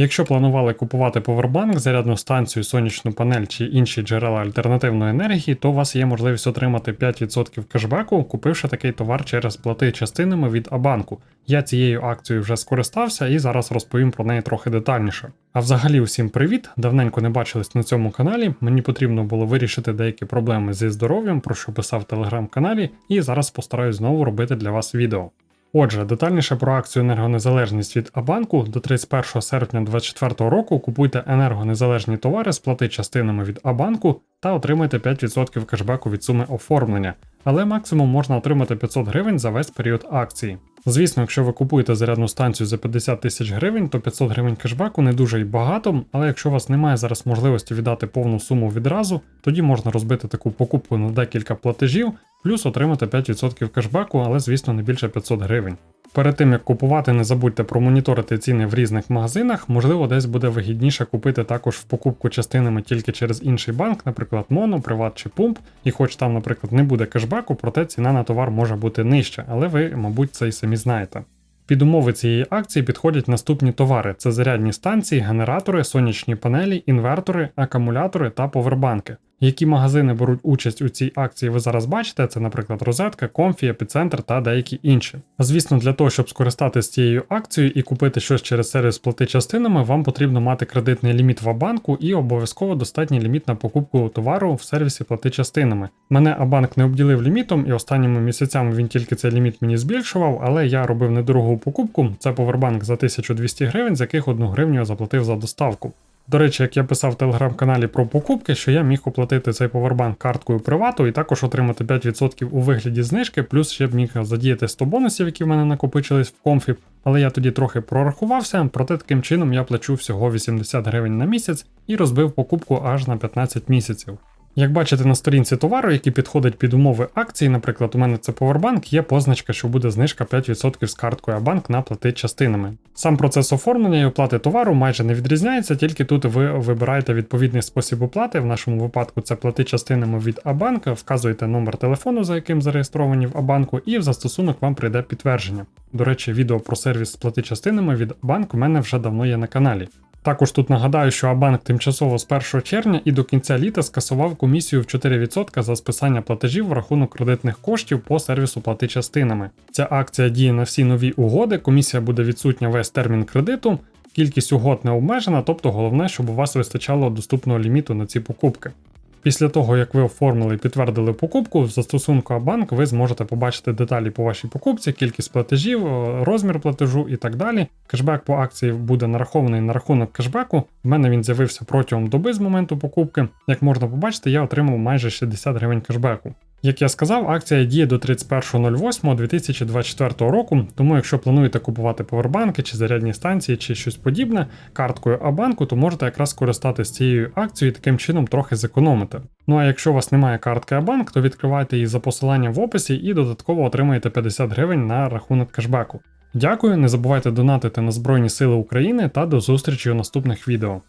Якщо планували купувати повербанк, зарядну станцію, сонячну панель чи інші джерела альтернативної енергії, то у вас є можливість отримати 5% кешбеку, купивши такий товар через плати частинами від Абанку. Я цією акцією вже скористався і зараз розповім про неї трохи детальніше. А взагалі, усім привіт! Давненько не бачились на цьому каналі. Мені потрібно було вирішити деякі проблеми зі здоров'ям, про що писав в телеграм-каналі, і зараз постараюсь знову робити для вас відео. Отже, детальніше про акцію енергонезалежність від Абанку до 31 серпня 2024 року купуйте енергонезалежні товари, сплати частинами від Абанку та отримайте 5% кешбеку від суми оформлення, але максимум можна отримати 500 гривень за весь період акції. Звісно, якщо ви купуєте зарядну станцію за 50 тисяч гривень, то 500 гривень кешбеку не дуже й багато, але якщо у вас немає зараз можливості віддати повну суму відразу, тоді можна розбити таку покупку на декілька платежів, плюс отримати 5% кешбеку, але звісно не більше 500 гривень. Перед тим як купувати, не забудьте промоніторити ціни в різних магазинах. Можливо, десь буде вигідніше купити також в покупку частинами тільки через інший банк, наприклад, Моно, Приват чи Пумп. І хоч там, наприклад, не буде кешбеку, проте ціна на товар може бути нижча, але ви, мабуть, це й самі знаєте. Під умови цієї акції підходять наступні товари: це зарядні станції, генератори, сонячні панелі, інвертори, акумулятори та повербанки. Які магазини беруть участь у цій акції, ви зараз бачите, це, наприклад, розетка, комфі, епіцентр та деякі інші. Звісно, для того, щоб скористатися цією акцією і купити щось через сервіс плати частинами, вам потрібно мати кредитний ліміт в Абанку і обов'язково достатній ліміт на покупку товару в сервісі плати частинами. Мене Абанк не обділив лімітом, і останніми місяцями він тільки цей ліміт мені збільшував, але я робив недорогу покупку. Це повербанк за 1200 гривень, з яких 1 гривню я заплатив за доставку. До речі, як я писав в телеграм-каналі про покупки, що я міг оплатити цей повербанк карткою привату і також отримати 5% у вигляді знижки, плюс ще б міг задіяти 100 бонусів, які в мене накопичились в комфі. Але я тоді трохи прорахувався, проте таким чином я плачу всього 80 гривень на місяць і розбив покупку аж на 15 місяців. Як бачите на сторінці товару, який підходить під умови акції, наприклад, у мене це Powerbank, є позначка, що буде знижка 5% з карткою Абанк на плати частинами. Сам процес оформлення і оплати товару майже не відрізняється, тільки тут ви вибираєте відповідний спосіб оплати. В нашому випадку це плати частинами від Абанк, вказуєте номер телефону, за яким зареєстровані в Абанку, і в застосунок вам прийде підтвердження. До речі, відео про сервіс плати частинами від Абанк у мене вже давно є на каналі. Також тут нагадаю, що Абанк тимчасово з 1 червня і до кінця літа скасував комісію в 4% за списання платежів в рахунок кредитних коштів по сервісу плати частинами. Ця акція діє на всі нові угоди, комісія буде відсутня весь термін кредиту, кількість угод не обмежена, тобто головне, щоб у вас вистачало доступного ліміту на ці покупки. Після того, як ви оформили і підтвердили покупку, в застосунку Абанк ви зможете побачити деталі по вашій покупці, кількість платежів, розмір платежу і так далі. Кешбек по акції буде нарахований на рахунок кешбеку. В мене він з'явився протягом доби з моменту покупки. Як можна побачити, я отримав майже 60 гривень кешбеку. Як я сказав, акція діє до 31.08.2024 року, тому якщо плануєте купувати повербанки чи зарядні станції чи щось подібне карткою Абанку, то можете якраз скористатися цією акцією і таким чином трохи зекономити. Ну а якщо у вас немає картки Абанк, то відкривайте її за посиланням в описі і додатково отримаєте 50 гривень на рахунок кешбеку. Дякую, не забувайте донатити на Збройні Сили України та до зустрічі у наступних відео.